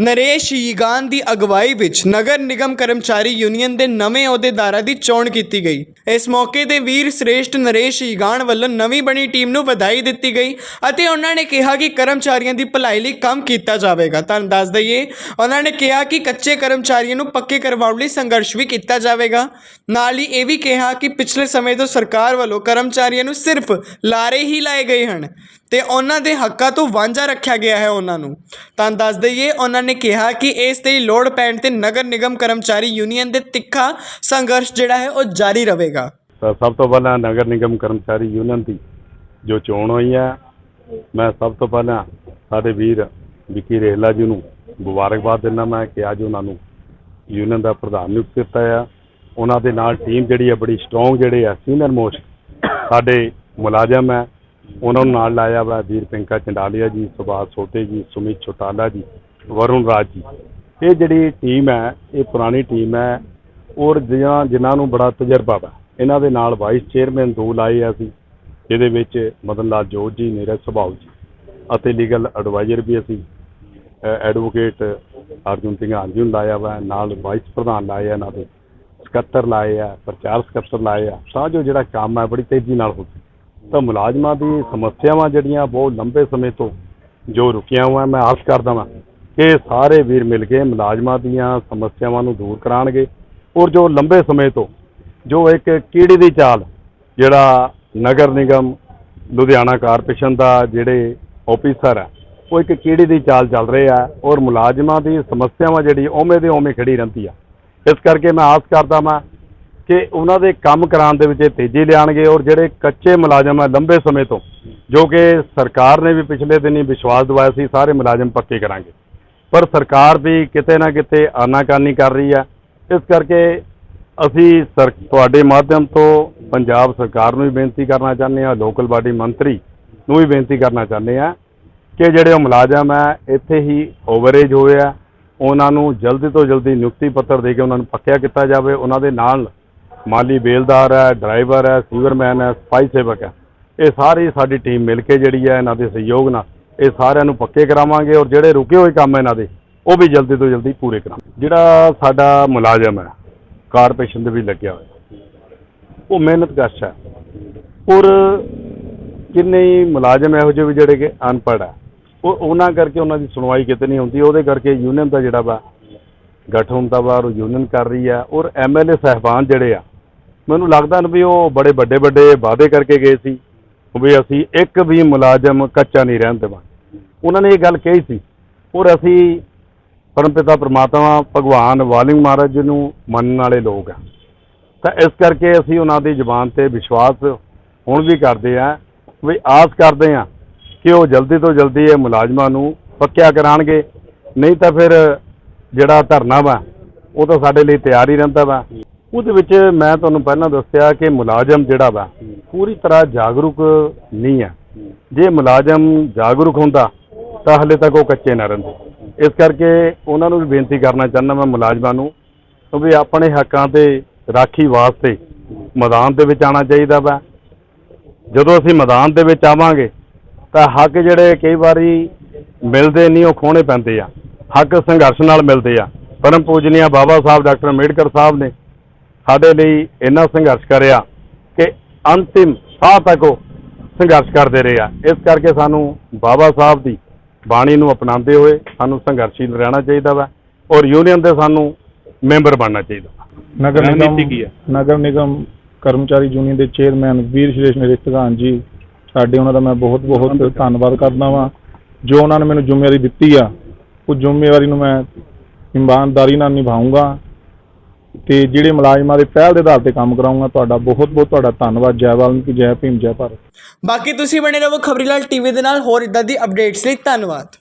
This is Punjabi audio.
ਨਰੇਸ਼ ਯੀਗਾਨ ਦੀ ਅਗਵਾਈ ਵਿੱਚ ਨਗਰ ਨਿਗਮ ਕਰਮਚਾਰੀ ਯੂਨੀਅਨ ਦੇ ਨਵੇਂ ਅਹੁਦੇਦਾਰਾਂ ਦੀ ਚੋਣ ਕੀਤੀ ਗਈ। ਇਸ ਮੌਕੇ ਤੇ ਵੀਰ ਸ੍ਰੇਸ਼ਟ ਨਰੇਸ਼ ਯੀਗਾਨ ਵੱਲੋਂ ਨਵੀਂ ਬਣੀ ਟੀਮ ਨੂੰ ਵਧਾਈ ਦਿੱਤੀ ਗਈ ਅਤੇ ਉਹਨਾਂ ਨੇ ਕਿਹਾ ਕਿ ਕਰਮਚਾਰੀਆਂ ਦੀ ਭਲਾਈ ਲਈ ਕੰਮ ਕੀਤਾ ਜਾਵੇਗਾ। ਤੁਹਾਨੂੰ ਦੱਸ ਦਈਏ, ਉਹਨਾਂ ਨੇ ਕਿਹਾ ਕਿ ਕੱਚੇ ਕਰਮਚਾਰੀਆਂ ਨੂੰ ਪੱਕੇ ਕਰਵਾਉਣ ਲਈ ਸੰਘਰਸ਼ ਵੀ ਕੀਤਾ ਜਾਵੇਗਾ। ਨਾਲ ਹੀ ਇਹ ਵੀ ਕਿਹਾ ਕਿ ਪਿਛਲੇ ਸਮੇਂ ਤੋਂ ਸਰਕਾਰ ਵੱਲੋਂ ਕਰਮਚਾਰੀਆਂ ਨੂੰ ਸਿਰਫ ਲਾਰੇ ਹੀ ਲਾਏ ਗਏ ਹਨ। ਤੇ ਉਹਨਾਂ ਦੇ ਹੱਕਾਂ ਤੋਂ ਵਾਂਝਾ ਰੱਖਿਆ ਗਿਆ ਹੈ ਉਹਨਾਂ ਨੂੰ। ਤਾਂ ਦੱਸ ਦਈਏ, ਉਹਨਾਂ ਨੇ ਕਿਹਾ ਕਿ ਇਸ ਤੇ ਲੋੜ ਪੈਣ ਤੇ ਨਗਰ ਨਿਗਮ ਕਰਮਚਾਰੀ ਯੂਨੀਅਨ ਦੇ ਤਿੱਖਾ ਸੰਘਰਸ਼ ਜਿਹੜਾ ਹੈ ਉਹ ਜਾਰੀ ਰਹੇਗਾ। ਤਾਂ ਸਭ ਤੋਂ ਪਹਿਲਾਂ ਨਗਰ ਨਿਗਮ ਕਰਮਚਾਰੀ ਯੂਨੀਅਨ ਦੀ ਜੋ ਚੋਣ ਹੋਈ ਹੈ, ਮੈਂ ਸਭ ਤੋਂ ਪਹਿਲਾਂ ਸਾਡੇ ਵੀਰ ਵਿੱਕੀ ਰੇਹਲਾ ਜੀ ਨੂੰ ਮੁਬਾਰਕਬਾਦ ਦਿੰਦਾ ਮੈਂ ਕਿ ਅੱਜ ਉਹਨਾਂ ਨੂੰ ਯੂਨੀਅਨ ਦਾ ਪ੍ਰਧਾਨ ਨਿਯੁਕਤ ਕੀਤਾ ਆ। ਉਹਨਾਂ ਦੇ ਨਾਲ ਟੀਮ ਜਿਹੜੀ ਹੈ ਬੜੀ ਸਟਰੋਂਗ ਜਿਹੜੇ ਆ ਸੀਨੀਅਰ ਮੋਸਟ ਸਾਡੇ ਮੁਲਾਜ਼ਮ ਹੈ। ਉਹਨਾਂ ਨੂੰ ਨਾਲ ਲਾਇਆ ਵਾ ਵੀਰ ਪਿੰਕਾ ਚੰਡਾਲੀਆ ਜੀ, ਸੁਭਾਸ਼ ਸੋਟੇ ਜੀ, ਸੁਮਿਤ ਚੋਟਾਲਾ ਜੀ, ਵਰੁਣ ਰਾਜ ਜੀ। ਇਹ ਜਿਹੜੀ ਟੀਮ ਹੈ, ਇਹ ਪੁਰਾਣੀ ਟੀਮ ਹੈ ਔਰ ਜਿਨ੍ਹਾਂ ਜਿਨ੍ਹਾਂ ਨੂੰ ਬੜਾ ਤਜਰਬਾ ਵਾ। ਇਹਨਾਂ ਦੇ ਨਾਲ ਵਾਈਸ ਚੇਅਰਮੈਨ ਦੋ ਲਾਏ ਆ ਅਸੀਂ, ਜਿਹਦੇ ਵਿੱਚ ਮਦਨ ਲਾਲ ਜੋਤ ਜੀ, ਨੀਰਜ ਸੁਭਾਉ ਜੀ ਅਤੇ ਲੀਗਲ ਐਡਵਾਈਜ਼ਰ ਵੀ ਅਸੀਂ ਐਡਵੋਕੇਟ ਅਰਜੁਨ ਸਿੰਘ ਜੀ ਨੂੰ ਲਾਇਆ ਵਾ, ਨਾਲ ਵਾਈਸ ਪ੍ਰਧਾਨ ਲਾਏ ਆ ਇਹਨਾਂ ਦੇ, ਸਕੱਤਰ ਲਾਏ ਆ, ਪ੍ਰਚਾਰ ਸਕੱਤਰ ਲਾਏ ਆ। ਤਾਂ ਜਿਹੜਾ ਕੰਮ ਹੈ, ਬੜੀ ਤੇਜ਼ੀ ਨਾਲ ਹੋ ਸਕੇ। ਤਾਂ ਮੁਲਾਜ਼ਮਾਂ ਦੀ ਸਮੱਸਿਆਵਾਂ ਜਿਹੜੀਆਂ ਬਹੁਤ ਲੰਬੇ ਸਮੇਂ ਤੋਂ ਜੋ ਰੁਕੀਆਂ ਹੋਈਆਂ, ਮੈਂ ਆਸ ਕਰਦਾ ਵਾਂ ਕਿ ਸਾਰੇ ਵੀਰ ਮਿਲ ਕੇ ਮੁਲਾਜ਼ਮਾਂ ਦੀਆਂ ਸਮੱਸਿਆਵਾਂ ਨੂੰ ਦੂਰ ਕਰਾਉਣਗੇ ਔਰ ਜੋ ਲੰਬੇ ਸਮੇਂ ਤੋਂ ਜੋ ਇੱਕ ਕੀੜੀ ਦੀ ਚਾਲ, ਜਿਹੜਾ ਨਗਰ ਨਿਗਮ ਲੁਧਿਆਣਾ ਕਾਰਪੋਰੇਸ਼ਨ ਦਾ ਜਿਹੜੇ ਆਫੀਸਰ ਆ, ਉਹ ਇੱਕ ਕੀੜੀ ਦੀ ਚਾਲ ਚੱਲ ਰਹੇ ਆ ਔਰ ਮੁਲਾਜ਼ਮਾਂ ਦੀ ਸਮੱਸਿਆਵਾਂ ਜਿਹੜੀ ਉਵੇਂ ਦੇ ਉਵੇਂ ਖੜੀ ਰਹਿੰਦੀ ਆ। ਇਸ ਕਰਕੇ ਮੈਂ ਆਸ ਕਰਦਾ ਮੈਂ ਕਿ ਉਹਨਾਂ ਦੇ ਕੰਮ ਕਰਾਉਣ ਦੇ ਵਿੱਚ ਇਹ ਤੇਜ਼ੀ ਲਿਆਣਗੇ ਔਰ ਜਿਹੜੇ ਕੱਚੇ ਮੁਲਾਜ਼ਮ ਆ ਲੰਬੇ ਸਮੇਂ ਤੋਂ, ਜੋ ਕਿ ਸਰਕਾਰ ਨੇ ਵੀ ਪਿਛਲੇ ਦਿਨੀ ਵਿਸ਼ਵਾਸ ਦਿਵਾਇਆ ਸੀ, ਸਾਰੇ ਮੁਲਾਜ਼ਮ ਪੱਕੇ ਕਰਾਂਗੇ। ਪਰ ਸਰਕਾਰ ਵੀ ਕਿਤੇ ਨਾ ਕਿਤੇ ਆਨਾਕਾਨੀ ਕਰ ਰਹੀ ਹੈ ਇਸ ਕਰਕੇ ਅਸੀਂ ਸਰ, ਤੁਹਾਡੇ ਮਾਧਿਅਮ ਤੋਂ ਪੰਜਾਬ ਸਰਕਾਰ ਨੂੰ ਵੀ ਬੇਨਤੀ ਕਰਨਾ ਚਾਹੁੰਦੇ ਹਾਂ, ਲੋਕਲ ਬਾਡੀ ਮੰਤਰੀ ਨੂੰ ਵੀ ਬੇਨਤੀ ਕਰਨਾ ਚਾਹੁੰਦੇ ਹਾਂ ਕਿ ਜਿਹੜੇ ਉਹ ਮੁਲਾਜ਼ਮ ਹੈ ਇੱਥੇ ਹੀ ਓਵਰੇਜ ਹੋਏ ਆ, ਉਹਨਾਂ ਨੂੰ ਜਲਦੀ ਤੋਂ ਜਲਦੀ ਨਿਯੁਕਤੀ ਪੱਤਰ ਦੇ ਕੇ ਉਹਨਾਂ ਨੂੰ ਪੱਕਿਆ ਕੀਤਾ ਜਾਵੇ, ਉਹਨਾਂ ਦੇ ਨਾਲ ਮਾਲੀ ਬੇਲਦਾਰ ਹੈ, ਡਰਾਈਵਰ ਹੈ, ਸੀਵਰਮੈਨ ਹੈ ਸਫ਼ਾਈ ਸੇਵਕ ਹੈ। ਇਹ ਸਾਰੀ ਸਾਡੀ ਟੀਮ ਮਿਲ ਕੇ ਜਿਹੜੀ ਹੈ ਇਹਨਾਂ ਦੇ ਸਹਿਯੋਗ ਨਾਲ ਇਹ ਸਾਰਿਆਂ ਨੂੰ ਪੱਕੇ ਕਰਾਵਾਂਗੇ ਔਰ ਜਿਹੜੇ ਰੁਕੇ ਹੋਏ ਕੰਮ ਇਹਨਾਂ ਦੇ, ਉਹ ਵੀ ਜਲਦੀ ਤੋਂ ਜਲਦੀ ਪੂਰੇ ਕਰਾਵਾਂਗੇ ਜਿਹੜਾ ਸਾਡਾ ਮੁਲਾਜ਼ਮ ਹੈ, ਕਾਰਪੋਰੇਸ਼ਨ ਦੇ ਵੀ ਲੱਗਿਆ ਹੋਇਆ। ਉਹ ਮਿਹਨਤਕਸ਼ ਹੈ। ਔਰ ਕਿੰਨੇ ਹੀ ਮੁਲਾਜ਼ਮ ਇਹੋ ਜਿਹੇ ਵੀ ਜਿਹੜੇ ਕਿ ਅਨਪੜ੍ਹ ਹੈ। ਉਹ ਉਹਨਾਂ ਕਰਕੇ ਉਹਨਾਂ ਦੀ ਸੁਣਵਾਈ ਕਿਤੇ ਨਹੀਂ ਹੁੰਦੀ, ਉਹਦੇ ਕਰਕੇ ਯੂਨੀਅਨ ਦਾ ਜਿਹੜਾ ਵਾ ਗਠਨ ਦਾ ਵਾ ਔਰ ਯੂਨੀਅਨ ਕਰ ਰਹੀ ਹੈ। ਔਰ ਐਮਐਲਏ ਸਹਿਬਾਨ ਜਿਹੜੇ ਆ ਮੈਨੂੰ ਲੱਗਦਾ ਨਾ ਵੀ ਉਹ ਬੜੇ ਵੱਡੇ ਵੱਡੇ ਵਾਅਦੇ ਕਰਕੇ ਗਏ ਸੀ ਵੀ ਅਸੀਂ ਇੱਕ ਵੀ ਮੁਲਾਜ਼ਮ ਕੱਚਾ ਨਹੀਂ ਰਹਿਣ ਦੇਵਾਂਗੇ। ਉਹਨਾਂ ਨੇ ਇਹ ਗੱਲ ਕਹੀ ਸੀ। ਔਰ ਅਸੀਂ ਪਰਮਪਿਤਾ ਪ੍ਰਮਾਤਮਾ ਭਗਵਾਨ ਵਾਲਿੰਗ ਮਹਾਰਾਜ ਜੀ ਨੂੰ ਮੰਨਣ ਵਾਲੇ ਲੋਕ ਆ। ਤਾਂ ਇਸ ਕਰਕੇ ਅਸੀਂ ਉਹਨਾਂ ਦੀ ਜ਼ੁਬਾਨ ਤੇ ਵਿਸ਼ਵਾਸ ਹੁਣ ਵੀ ਕਰਦੇ ਆ ਵੀ ਆਸ ਕਰਦੇ ਆ ਕਿ ਉਹ ਜਲਦੀ ਤੋਂ ਜਲਦੀ ਇਹ ਮੁਲਾਜ਼ਮਾਂ ਨੂੰ ਪੱਕਿਆ ਕਰਾਣਗੇ। ਨਹੀਂ ਤਾਂ ਫਿਰ ਜਿਹੜਾ ਧਰਨਾ ਵਾ, ਉਹ ਤਾਂ ਸਾਡੇ ਲਈ ਤਿਆਰ ਹੀ ਰਹਿੰਦਾ ਵਾ। ਉਹਦੇ ਵਿੱਚ ਮੈਂ ਤੁਹਾਨੂੰ ਪਹਿਲਾਂ ਦੱਸਿਆ ਕਿ ਮੁਲਾਜ਼ਮ ਜਿਹੜਾ ਵਾ ਪੂਰੀ ਤਰ੍ਹਾਂ ਜਾਗਰੂਕ ਨਹੀਂ ਹੈ। ਜੇ ਮੁਲਾਜ਼ਮ ਜਾਗਰੂਕ ਹੁੰਦਾ ਤਾਂ ਹਲੇ ਤੱਕ ਉਹ ਕੱਚੇ ਨਾ ਰਹਿੰਦੇ। ਇਸ ਕਰਕੇ ਉਹਨਾਂ ਨੂੰ ਵੀ ਬੇਨਤੀ ਕਰਨਾ ਚਾਹੁੰਦਾ ਮੈਂ ਮੁਲਾਜ਼ਮਾਂ ਨੂੰ ਵੀ ਆਪਣੇ ਹੱਕਾਂ ਤੇ ਰਾਖੀ ਵਾਸਤੇ ਮੈਦਾਨ ਦੇ ਵਿੱਚ ਆਉਣਾ ਚਾਹੀਦਾ ਵਾ। ਜਦੋਂ ਅਸੀਂ ਮੈਦਾਨ ਦੇ ਵਿੱਚ ਆਵਾਂਗੇ ਤਾਂ ਹੱਕ ਜਿਹੜੇ ਕਈ ਵਾਰੀ ਮਿਲਦੇ ਨਹੀਂ ਉਹ ਖੋਣੇ ਪੈਂਦੇ ਆ। ਹੱਕ ਸੰਘਰਸ਼ ਨਾਲ ਮਿਲਦੇ ਆ। ਪਰਮ ਪੂਜਨੀਆ ਬਾਬਾ ਸਾਹਿਬ ਡਾਕਟਰ ਅੰਬੇਡਕਰ ਸਾਹਿਬ ਨੇ ਸਾਡੇ ਲਈ ਇੰਨਾ ਸੰਘਰਸ਼ ਕਰਿਆ ਕਿ ਅੰਤਿਮ ਸਾਹ ਤੱਕ ਉਹ ਸੰਘਰਸ਼ ਕਰਦੇ ਰਹੇ ਆ। ਇਸ ਕਰਕੇ ਸਾਨੂੰ ਬਾਬਾ ਸਾਹਿਬ ਦੀ ਬਾਣੀ ਨੂੰ ਅਪਣਾਉਂਦੇ ਹੋਏ ਸਾਨੂੰ ਸੰਘਰਸ਼ੀਲ ਰਹਿਣਾ ਚਾਹੀਦਾ ਵਾ ਔਰ ਯੂਨੀਅਨ ਦੇ ਸਾਨੂੰ ਮੈਂਬਰ ਬਣਨਾ ਚਾਹੀਦਾ ਨਗਰ ਰਣਨੀਤੀ ਕੀ ਹੈ? ਨਿਗਮ ਨਗਰ ਨਿਗਮ ਕਰਮਚਾਰੀ ਯੂਨੀਅਨ ਦੇ ਚੇਅਰਮੈਨ ਵੀਰ ਸ਼੍ਰੇਸ਼ ਨਰਿਸ਼ਤਗਾਨ ਜੀ ਸਾਡੇ ਉਹਨਾਂ ਦਾ ਮੈਂ ਬਹੁਤ ਬਹੁਤ ਧੰਨਵਾਦ। ਕਰਦਾ ਵਾਂ। ਜੋ ਉਹਨਾਂ ਨੇ ਮੈਨੂੰ ਜ਼ਿੰਮੇਵਾਰੀ ਦਿੱਤੀ ਆ ਉਹ ਜ਼ਿੰਮੇਵਾਰੀ ਨੂੰ ਮੈਂ ਇਮਾਨਦਾਰੀ ਨਾਲ ਨਿਭਾਉਂਗਾ ਤੇ ਜਿਹੜੇ ਮੁਲਾਜ਼ਮਾਂ ਦੇ ਪਹਿਲ ਦੇ ਆਧਾਰ ਤੇ ਕੰਮ ਕਰਾਉਂਗਾ, ਤੁਹਾਡਾ ਬਹੁਤ ਬਹੁਤ ਤੁਹਾਡਾ ਧੰਨਵਾਦ, ਜੈ ਵਾਲਮੀਕੀ ਜੈ ਭੀਮ, ਜੈ ਭਾਰਤ। ਬਾਕੀ ਤੁਸੀਂ ਬਣੇ ਰਹੋ ਖਬਰੀਲਾਲ ਟੀਵੀ ਦੇ ਨਾਲ, ਹੋਰ ਇਦਾਂ ਦੀ ਅਪਡੇਟਸ ਲਈ ਧੰਨਵਾਦ।